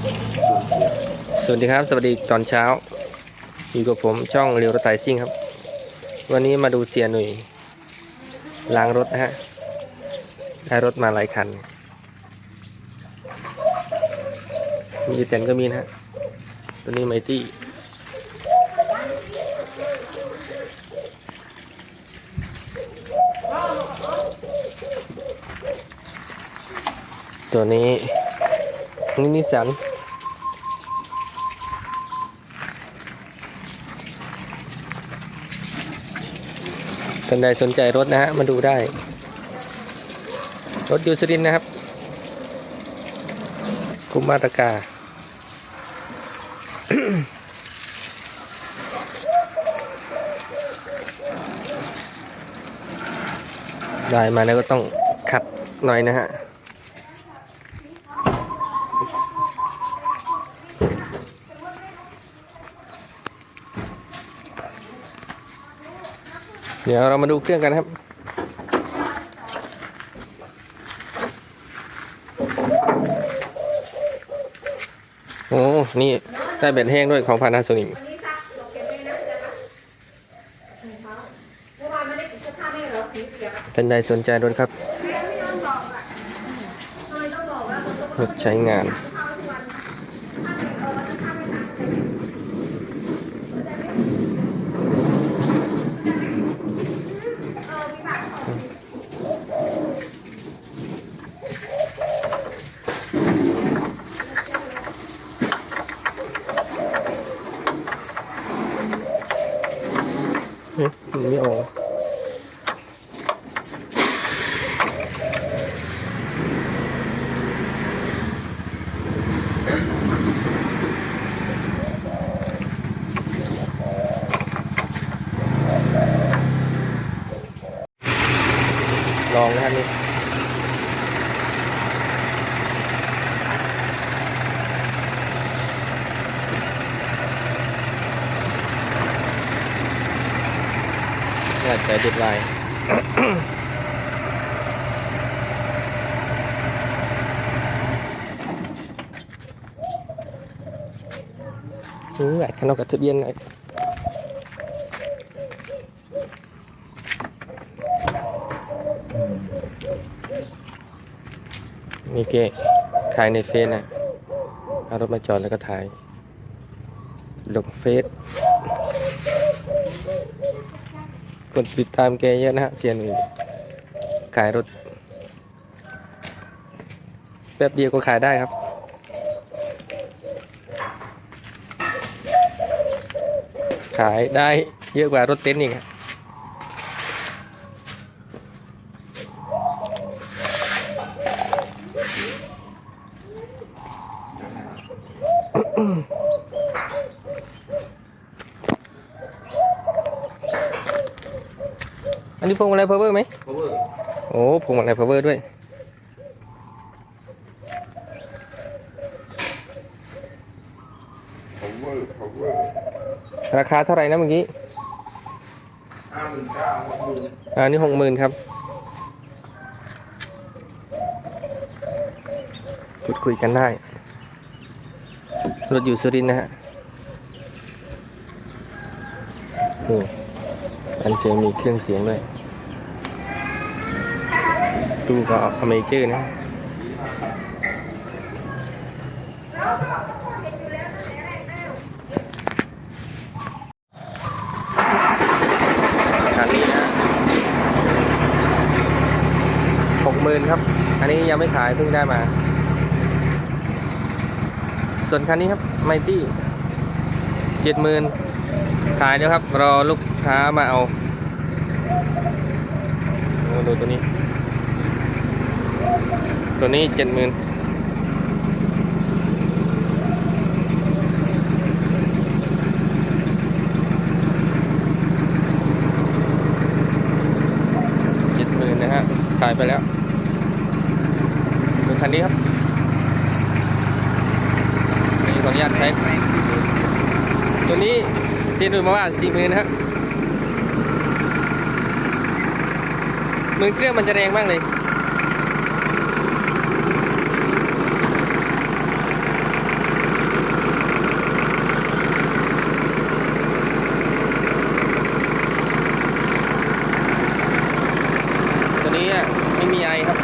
สวัสดีครับ สวัสดีตอนเช้า อยู่กับผมช่องเรียวรถไถซิ่งครับ วันนี้มาดูเสียหนุ่ยล้างรถนะฮะ ได้รถมาหลายคัน มีเต็นก็มีนะฮะ ตัวนี้ไมตี้ตัวนี้นี่นิสสัน ท่านใดสนใจรถนะฮะมาดูได้ รถยูสรินนะครับกุมมาตรกาได้มาแล้วก็ต้องขัดหน่อยนะฮะ เดี๋ยวเรามาดูเครื่องกันครับ โอ้ นี่ได้เบ็ดแห้งด้วยของพานาโซนิกวันนี้ซักลงเก็บไว้นะจ๊ะเมื่อวานไม่ได้กินเสื้อผ้าไม่เหรอผีเสีย ท่านใดสนใจรถครับ เรียนไม่ยอมบอกอะทำไมต้องบอกว่ามันต้อง รถใช้งาน เข้าทุกวันถ้าเกิดเอาวันนั้นถ้าไม่ทันเออมีบัตรของ เอ๊ะมันไม่ออก ลองนะครับนี่น่าจะเด็ดลาย อืมแหว นข้างนอกกับทะเบียนหน่อยนี่เก้ายในเฟซนะเอารถมาจอดแล้วก็ถ่ายลงเฟซกดติดตามแกเยอะนะฮะเซียนหนึ่งขายรถ แป๊บเดียวก็ขายได้ครับ ขายได้เยอะกว่ารถเต็นท์อีกอะอั พวงมาลัย power ไหม power โอ้พวงมาลัย power ด้วย power power ราคาเท่าไหร่นะเมื่อกี้ห้าหมื่นเก้าหกหมื่นอันนี้หกหมื่นครับพูดคุยกันได้ รถอยู่สุรินทร์นะฮะโอ้อันเจอมีเครื่องเสียงด้วย ตู้ก็อเมเจอร์นะคันนี้นะหกหมื่นครับ อันนี้ยังไม่ขายเพิ่งได้มา ส่วนคันนี้ครับไมตี้เจ็ดหมื่นขายแล้วครับ รอลูกค้ามาเอา ดูตัวนี้ ตัวนี้เจ็ดหมื่นเจ็ดหมื่นนะฮะ ขายไปแล้วดูคันนี้ครับ นี่ขออนุญาตใช้ตัวนี้เซียนดูมาว่าสี่หมื่นนะครับมือเครื่องมันจะแรงมากเลยี้ไม่มีไอครับ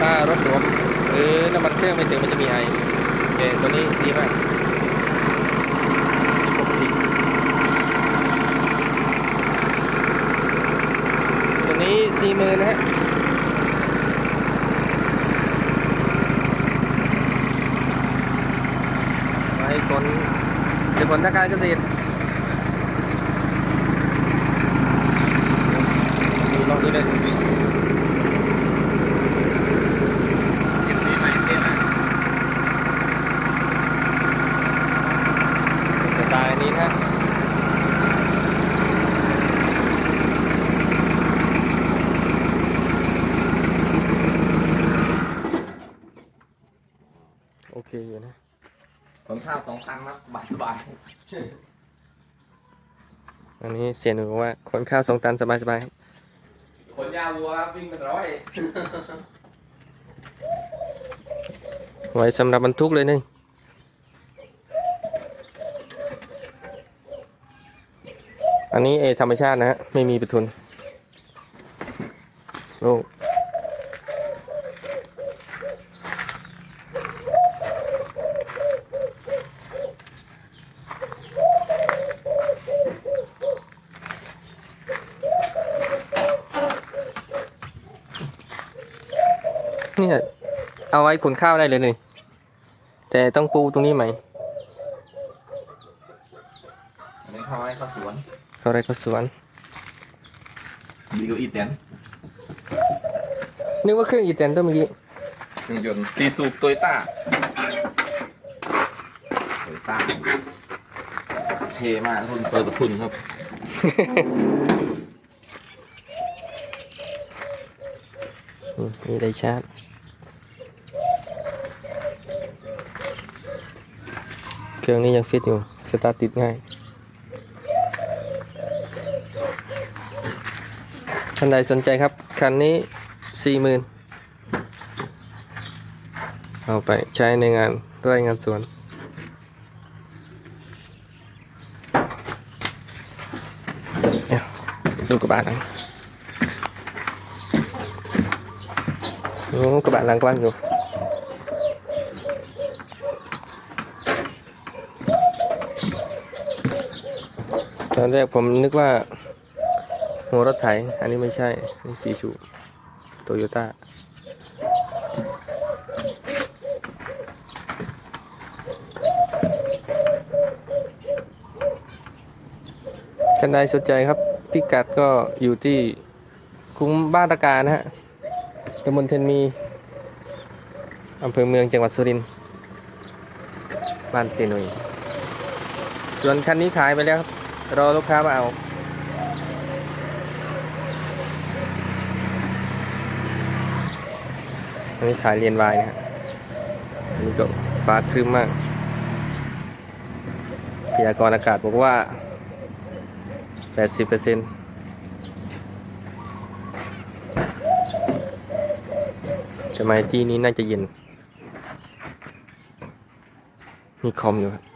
ถ้ารถหลวมหรือน้ำมันเครื่องไม่เต็มมันจะมีไอโอเคตัวนี้ดีมากตัวนี้สี่หมื่นนะฮะไปคนเป็นผลทางการเกษตร ดูลองดูเลยสไตล์นี้นะโอเคอยู่นะขนข้าวสองครั้งนะสบายสบายอันนี้เสียหนูบอกว่าขนข้าวสองตันสบายสบายๆครับข นยาวัววิ่งเป็นร้อยไว้สำหรับบรรทุกเลยนี่อันนี้เอธรรมชาตินะฮะ ไม่มีปะทุนโอ้นี่ย เอาไว้ขนข้าวได้เลยนี่แต่ต้องปูตรงนี้ไหมอันนี้เข้าไว้เข้าสวนเขาอะไรเขาสวนดีกว่าอีแตนนึกว่าเครื่องอีแตนตัวเมื่อกี้เครื่องยนต์ซีซูปโตโยต้าโตโยต้าเท่มากทุนเปิดประทุนครับ อืมมีไดชาร์จ เครื่องนี้ยังฟิตอยู่ สตาร์ทติดง่าย ท่านใดสนใจครับ คันนี้สี่หมื่นเอาไปใช้ในงานไร่งานสวนเดี๋ยวดูกระบะหนังโอ้กระบะหลังกว้างอยู่ ตอนแรกผมนึกว่า หัวรถไถ อันนี้ไม่ใช่ นี่สีชูโตโยต้าท่านใดสนใจครับ พิกัดก็อยู่ที่คุ้มบ้านตะการนะฮะตำบลเทนมีอำเภอเมืองจังหวัดสุรินทร์บ้านเซนุยส่วนคันนี้ขายไปแล้วครับ รอลูกค้ามาเอาอันนี้ขายเรียนวายนะฮะอันนี้ก็ฟ้าครึ้มมาก พยากรณ์อากาศบอกว่า 80เปอร์เซ็นต์ทำไมที่นี้น่าจะเย็น มีคอมอยู่ครับ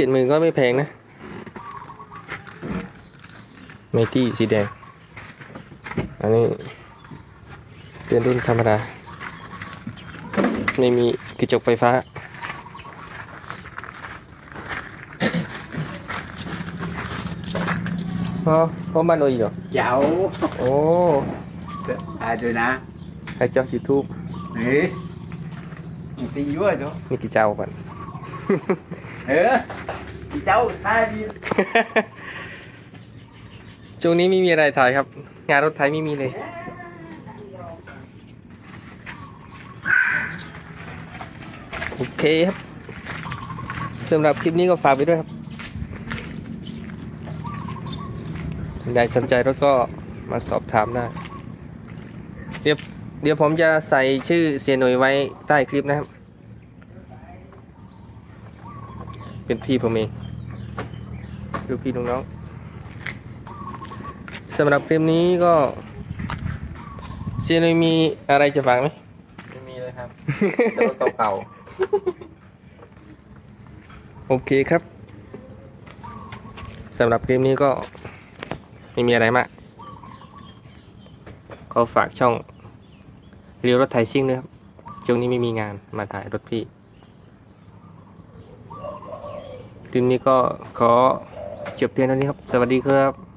เจ็ดหมื่นก็ไม่แพงนะไมตี้สีแดง อันนี้เป็นรุ่นธรรมดา ไม่มีกระจกไฟฟ้า อ๋อเพราะมันโอ้ยเหรอ Cháu โอ้ À rồi nè ให้เจ้า YouTube Nè Một tí vui rồi นี่กี่เจ้า ก่อน Ừ Chị cháu ai đi ช่วงนี้ไม่มีอะไรถ่ายครับ งานรถไถไม่มีเลย โอเคครับสำหรับคลิปนี้ก็ฝากไปด้วยครับท่านใดสนใจรถก็มาสอบถามได้เดี๋ยวเดี๋ยวผมจะใส่ชื่อเสียหน่วยไว้ใต้คลิปนะครับ เป็นพี่ผมเองลูกพี่ลูกน้องสำหรับคลิปนี้ก็เซียนมีอะไรจะฝากไหมไม่มีเลยครับครับแต่รถเก่าโอเคครับสำหรับคลิปนี้ก็ไม่มีอะไรมากขอฝากช่องเรียวรถไถซิ่งด้วยครับช่วงนี้ไม่มีงานมาถ่ายรถพี่ ค ลิปนี้ก็ขอจบเพียงเท่านี้ครับ สวัสดีครับ